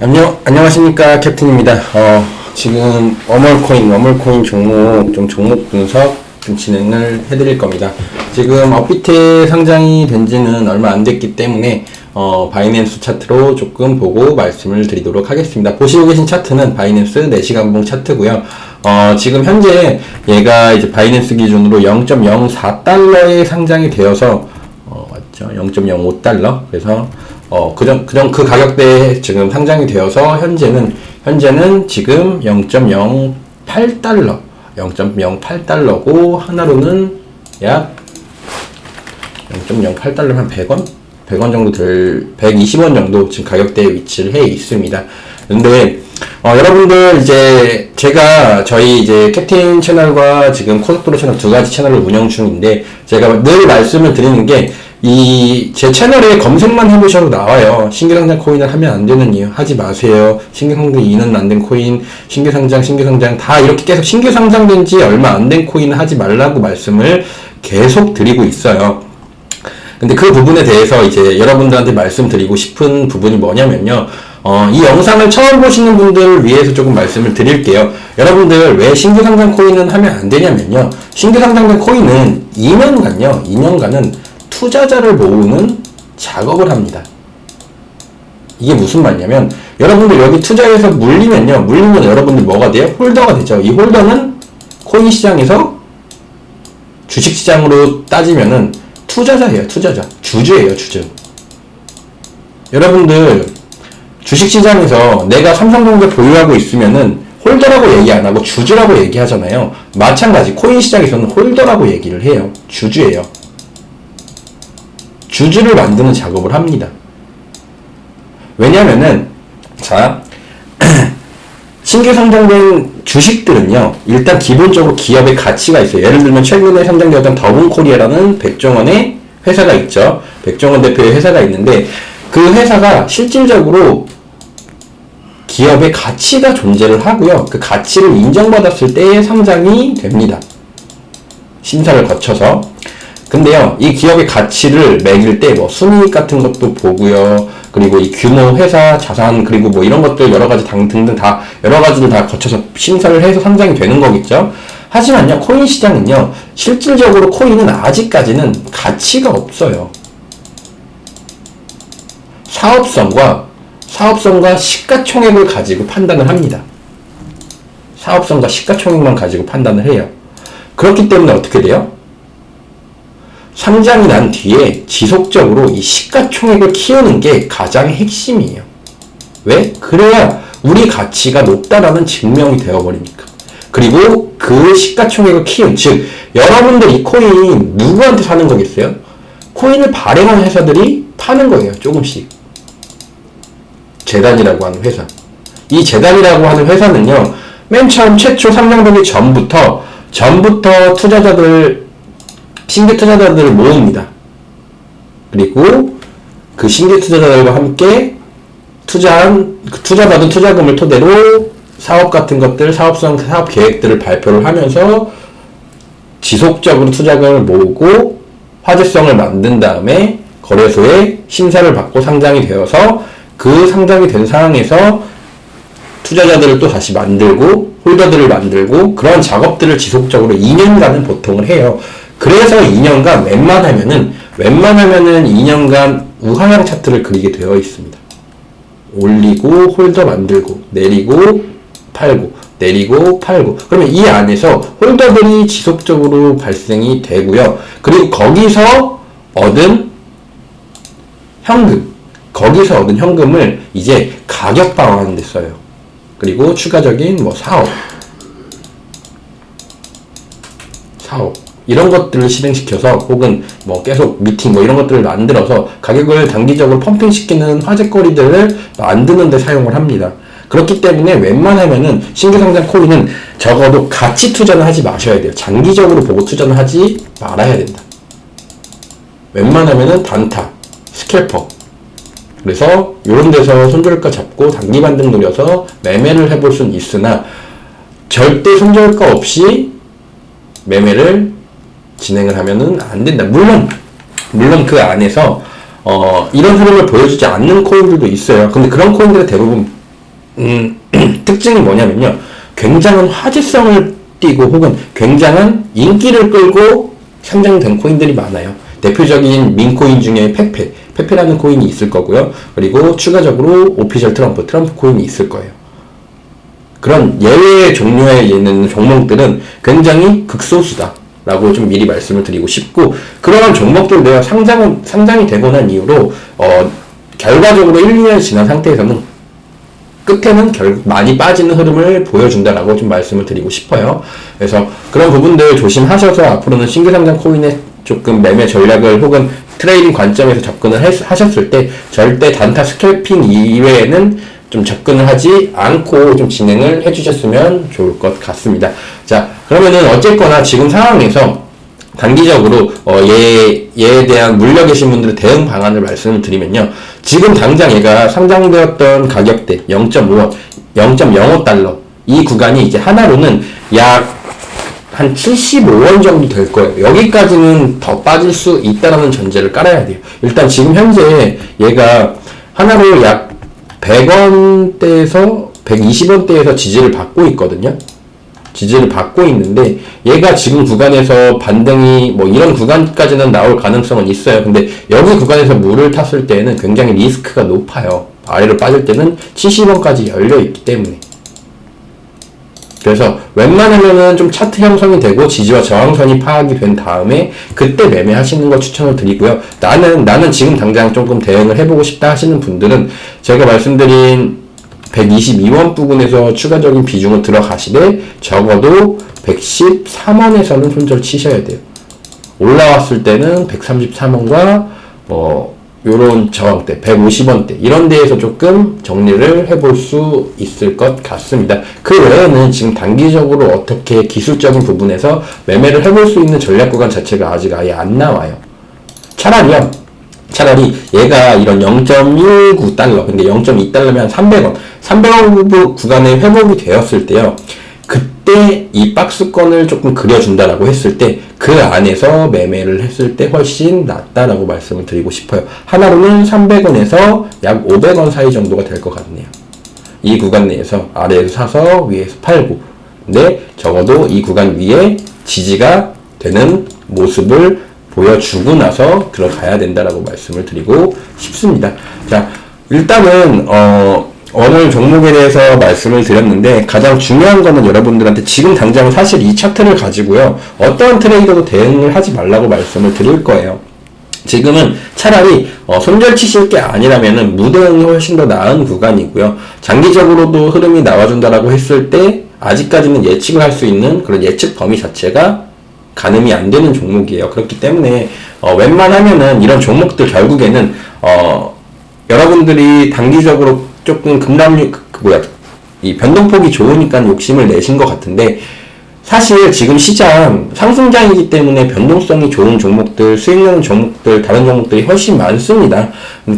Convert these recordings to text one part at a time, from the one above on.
안녕, 안녕하십니까. 캡틴입니다. 어, 지금 워멀코인, 워멀코인 종목, 좀 종목 분석 좀 진행을 해드릴 겁니다. 지금 업비트에 상장이 된 지는 얼마 안 됐기 때문에, 어, 바이낸스 차트로 조금 보고 말씀을 드리도록 하겠습니다. 보시고 계신 차트는 바이낸스 4시간봉 차트고요 어, 지금 현재 얘가 이제 바이낸스 기준으로 0.04달러에 상장이 되어서, 어, 맞죠? 0.05달러. 그래서, 어, 그전, 그전 그 가격대에 지금 상장이 되어서 현재는, 현재는 지금 0.08달러. 0.08달러고, 하나로는 약 0.08달러 한 100원? 100원 정도 될, 120원 정도 지금 가격대에 위치를 해 있습니다. 근데, 어, 여러분들 이제 제가 저희 이제 캡틴 채널과 지금 코스프로 채널 두 가지 채널을 운영 중인데 제가 늘 말씀을 드리는 게 이 제 채널에 검색만 해보셔도 나와요. 신규 상장 코인을 하면 안 되는 이유 하지 마세요. 신규 상장 2년 안 된 코인, 신규 상장, 신규 상장 다 이렇게 계속 신규 상장된 지 얼마 안 된 코인을 하지 말라고 말씀을 계속 드리고 있어요. 근데 그 부분에 대해서 이제 여러분들한테 말씀드리고 싶은 부분이 뭐냐면요. 어, 이 영상을 처음 보시는 분들을 위해서 조금 말씀을 드릴게요. 여러분들 왜 신규 상장 코인은 하면 안 되냐면요. 신규 상장된 코인은 2년간요, 2년간은 투자자를 모으는 작업을 합니다. 이게 무슨 말이냐면, 여러분들 여기 투자해서 물리면요, 물리면 여러분들 뭐가 돼요? 홀더가 되죠. 이 홀더는 코인 시장에서 주식 시장으로 따지면은 투자자예요, 투자자. 주주예요, 주주. 여러분들 주식 시장에서 내가 삼성전자 보유하고 있으면은 홀더라고 얘기 안 하고 주주라고 얘기하잖아요. 마찬가지 코인 시장에서는 홀더라고 얘기를 해요. 주주예요. 주주를 만드는 작업을 합니다. 왜냐면은 자 신규 상장된 주식들은요, 일단 기본적으로 기업의 가치가 있어요. 예를 들면 최근에 상장되었던 더본코리아라는 백종원의 회사가 있죠. 백종원 대표의 회사가 있는데, 그 회사가 실질적으로 기업의 가치가 존재를 하고요. 그 가치를 인정받았을 때 상장이 됩니다. 심사를 거쳐서. 근데요, 이 기업의 가치를 매길 때 뭐 순이익 같은 것도 보고요. 그리고 이 규모, 회사, 자산, 그리고 뭐 이런 것들 여러 가지 당, 등등 다 여러 가지를 다 거쳐서 심사를 해서 상장이 되는 거겠죠. 하지만요, 코인 시장은요, 실질적으로 코인은 아직까지는 가치가 없어요. 사업성과 사업성과 시가총액을 가지고 판단을 합니다. 사업성과 시가총액만 가지고 판단을 해요. 그렇기 때문에 어떻게 돼요? 상장이 난 뒤에 지속적으로 이 시가총액을 키우는 게 가장 핵심이에요. 왜? 그래야 우리 가치가 높다라는 증명이 되어버리니까. 그리고 그 시가총액을 키운, 즉, 여러분들 이 코인 누구한테 사는 거겠어요? 코인을 발행한 회사들이 파는 거예요, 조금씩. 재단이라고 하는 회사. 이 재단이라고 하는 회사는요, 맨 처음 최초 상장되기 전부터, 전부터 투자자들, 신규 투자자들을 모읍니다. 그리고 그 신규 투자자들과 함께 투자한, 그 투자받은 투자금을 토대로 사업 같은 것들, 사업성, 사업 계획들을 발표를 하면서 지속적으로 투자금을 모으고 화제성을 만든 다음에 거래소에 심사를 받고 상장이 되어서 그 상장이 된 상황에서 투자자들을 또 다시 만들고 홀더들을 만들고 그런 작업들을 지속적으로 2년간은 보통을 해요. 그래서 2년간 웬만하면은 웬만하면은 2년간 우하향 차트를 그리게 되어 있습니다. 올리고 홀더 만들고 내리고 팔고 내리고 팔고 그러면 이 안에서 홀더들이 지속적으로 발생이 되고요. 그리고 거기서 얻은 현금 거기서 얻은 현금을 이제 가격 방어하는 데 써요. 그리고 추가적인 뭐 사업 사업 이런 것들을 실행시켜서 혹은 뭐 계속 미팅 뭐 이런 것들을 만들어서 가격을 단기적으로 펌핑시키는 화제거리들을 만드는 데 사용을 합니다. 그렇기 때문에 웬만하면은 신규 상장 코인은 적어도 가치 투자는 하지 마셔야 돼요. 장기적으로 보고 투자는 하지 말아야 된다. 웬만하면은 단타, 스캘퍼. 그래서 이런 데서 손절가 잡고 단기 반등 노려서 매매를 해볼 수는 있으나 절대 손절가 없이 매매를 진행을 하면은 안 된다. 물론 물론 그 안에서 어, 이런 흐름을 보여주지 않는 코인들도 있어요. 근데 그런 코인들의 대부분 음, 특징이 뭐냐면요. 굉장한 화제성을 띠고 혹은 굉장한 인기를 끌고 상장된 코인들이 많아요. 대표적인 민코인 중에 페페, 페페라는 코인이 있을 거고요. 그리고 추가적으로 오피셜 트럼프, 트럼프 코인이 있을 거예요. 그런 예외 종류에 있는 종목들은 굉장히 극소수다. 라고 좀 미리 말씀을 드리고 싶고, 그러한 종목들 내가 상장은, 상장이 되고 난 이후로, 어, 결과적으로 1, 2년 지난 상태에서는 끝에는 결국 많이 빠지는 흐름을 보여준다라고 좀 말씀을 드리고 싶어요. 그래서 그런 부분들 조심하셔서 앞으로는 신규 상장 코인에 조금 매매 전략을 혹은 트레이딩 관점에서 접근을 했- 하셨을 때 절대 단타 스캘핑 이외에는 좀 접근을 하지 않고 좀 진행을 해주셨으면 좋을 것 같습니다. 자, 그러면은 어쨌거나 지금 상황에서 단기적으로 어, 얘, 얘에 대한 물려 계신 분들의 대응 방안을 말씀을 드리면요. 지금 당장 얘가 상장되었던 가격대 0.5원, 0.05달러 이 구간이 이제 하나로는 약 한 75원 정도 될 거예요. 여기까지는 더 빠질 수 있다라는 전제를 깔아야 돼요. 일단 지금 현재 얘가 하나로 약 100원대에서 120원대에서 지지를 받고 있거든요. 지지를 받고 있는데 얘가 지금 구간에서 반등이 뭐 이런 구간까지는 나올 가능성은 있어요. 근데 여기 구간에서 물을 탔을 때는 굉장히 리스크가 높아요. 아래로 빠질 때는 70원까지 열려 있기 때문에. 그래서 웬만하면은 좀 차트 형성이 되고 지지와 저항선이 파악이 된 다음에 그때 매매하시는 거 추천을 드리고요. 나는 나는 지금 당장 조금 대응을 해보고 싶다 하시는 분들은 제가 말씀드린 122원 부분에서 추가적인 비중을 들어가시되 적어도 113원에서는 손절 치셔야 돼요. 올라왔을 때는 133원과 뭐 요런 저항대 150원대 이런 데에서 조금 정리를 해볼 수 있을 것 같습니다. 그 외에는 지금 단기적으로 어떻게 기술적인 부분에서 매매를 해볼 수 있는 전략 구간 자체가 아직 아예 안 나와요. 차라리요. 차라리 얘가 이런 0.19달러, 근데 0.2달러면 300원, 300원 구간에 회복이 되었을 때요. 그때 이 박스권을 조금 그려준다라고 했을 때 그 안에서 매매를 했을 때 훨씬 낫다라고 말씀을 드리고 싶어요. 하나로는 300원에서 약 500원 사이 정도가 될 것 같네요. 이 구간 내에서 아래에서 사서 위에서 팔고 근데 적어도 이 구간 위에 지지가 되는 모습을 보여주고 나서 들어가야 된다라고 말씀을 드리고 싶습니다. 자, 일단은 어 오늘 종목에 대해서 말씀을 드렸는데 가장 중요한 거는 여러분들한테 지금 당장 사실 이 차트를 가지고요 어떠한 트레이더도 대응을 하지 말라고 말씀을 드릴 거예요. 지금은 차라리 어, 손절 치실 게 아니라면은 무대응이 훨씬 더 나은 구간이고요. 장기적으로도 흐름이 나와준다라고 했을 때 아직까지는 예측을 할 수 있는 그런 예측 범위 자체가 가늠이 안 되는 종목이에요. 그렇기 때문에 어, 웬만하면은 이런 종목들 결국에는 어, 여러분들이 단기적으로 조금 급락률 그, 그 뭐야 이 변동폭이 좋으니까 욕심을 내신 것 같은데 사실 지금 시장 상승장이기 때문에 변동성이 좋은 종목들, 수익 나는 종목들, 다른 종목들이 훨씬 많습니다.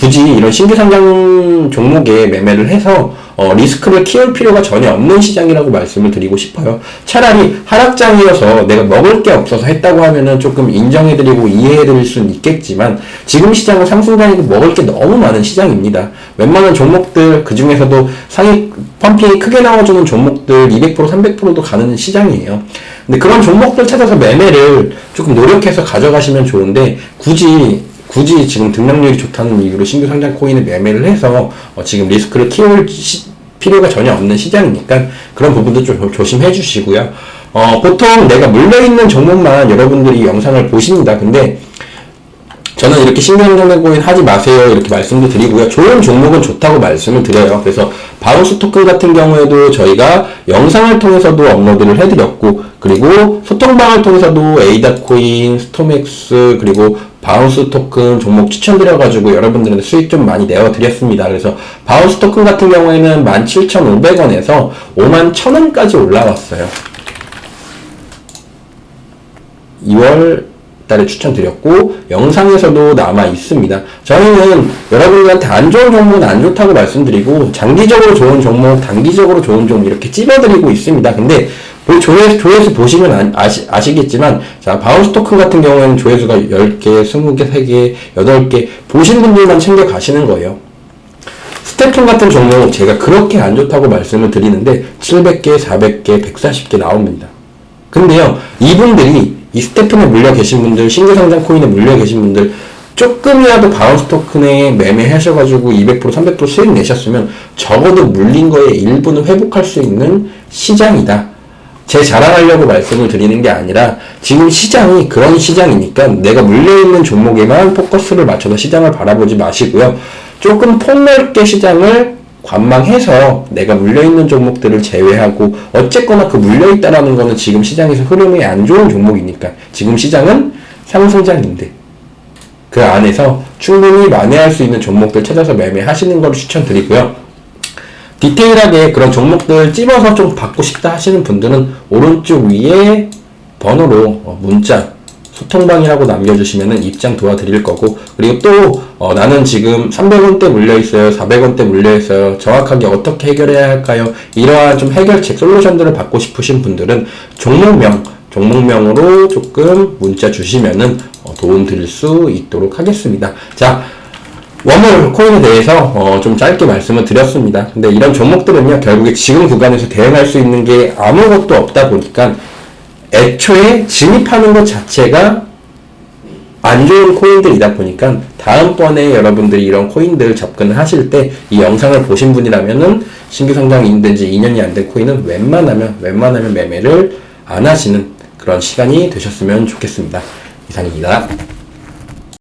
굳이 이런 신규 상장 종목에 매매를 해서 어, 리스크를 키울 필요가 전혀 없는 시장이라고 말씀을 드리고 싶어요. 차라리 하락장이어서 내가 먹을 게 없어서 했다고 하면은 조금 인정해드리고 이해해드릴 수는 있겠지만 지금 시장은 상승장이고 먹을 게 너무 많은 시장입니다. 웬만한 종목들 그 중에서도 상위 펌핑이 크게 나와주는 종목들 200% 300%도 가는 시장이에요. 근데 그런 종목들 찾아서 매매를 조금 노력해서 가져가시면 좋은데 굳이 굳이 지금 등락률이 좋다는 이유로 신규 상장 코인을 매매를 해서 어, 지금 리스크를 키울 시- 필요가 전혀 없는 시장이니까 그런 부분도 좀 조- 조심해 주시고요. 어, 보통 내가 물려있는 종목만 여러분들이 영상을 보십니다. 근데 저는 이렇게 신경전환 코인 하지 마세요 이렇게 말씀도 드리고요. 좋은 종목은 좋다고 말씀을 드려요. 그래서 바운스 토큰 같은 경우에도 저희가 영상을 통해서도 업로드를 해드렸고 그리고 소통방을 통해서도 에이다 코인, 스토맥스 그리고 바운스 토큰 종목 추천드려가지고 여러분들한테 수익 좀 많이 내어드렸습니다. 그래서 바운스 토큰 같은 경우에는 17,500원에서 51,000원까지 올라왔어요. 2월 달에 추천드렸고 영상에서도 남아 있습니다. 저희는 여러분들한테 안 좋은 종목은 안 좋다고 말씀드리고 장기적으로 좋은 종목, 단기적으로 좋은 종목 이렇게 찝어드리고 있습니다. 근데 뭐 조회수, 조회수 보시면 아, 아시, 아시겠지만, 자, 바운스 토큰 같은 경우에는 조회수가 10개, 20개, 3개, 8개, 보신 분들만 챙겨 가시는 거예요. 스태툰 같은 종목 제가 그렇게 안 좋다고 말씀을 드리는데 700개, 400개, 140개 나옵니다. 근데요, 이분들이 이 스태툰에 물려 계신 분들, 신규 상장 코인에 물려 계신 분들, 조금이라도 바운스 토큰에 매매하셔가지고 200%, 300% 수익 내셨으면 적어도 물린 거에 일부는 회복할 수 있는 시장이다. 제 자랑하려고 말씀을 드리는 게 아니라 지금 시장이 그런 시장이니까 내가 물려있는 종목에만 포커스를 맞춰서 시장을 바라보지 마시고요. 조금 폭넓게 시장을 관망해서 내가 물려있는 종목들을 제외하고 어쨌거나 그 물려있다라는 거는 지금 시장에서 흐름이 안 좋은 종목이니까 지금 시장은 상승장인데 그 안에서 충분히 만회할 수 있는 종목들 찾아서 매매하시는 걸 추천드리고요. 디테일하게 그런 종목들 찝어서 좀 받고 싶다 하시는 분들은 오른쪽 위에 번호로 어, 문자 소통방이라고 남겨주시면 입장 도와드릴 거고 그리고 또 어, 나는 지금 300원대 물려있어요 400원대 물려있어요 정확하게 어떻게 해결해야 할까요 이러한 좀 해결책 솔루션들을 받고 싶으신 분들은 종목명 종목명으로 조금 문자 주시면은 어, 도움 드릴 수 있도록 하겠습니다 자 원물 코인에 대해서 어, 좀 짧게 말씀을 드렸습니다. 근데 이런 종목들은요, 결국에 지금 구간에서 대응할 수 있는 게 아무것도 없다 보니까 애초에 진입하는 것 자체가 안 좋은 코인들이다 보니까 다음번에 여러분들이 이런 코인들 접근을 하실 때 이 영상을 보신 분이라면은 신규 상장이 된지 2년이 안 된 코인은 웬만하면 웬만하면 매매를 안 하시는 그런 시간이 되셨으면 좋겠습니다. 이상입니다.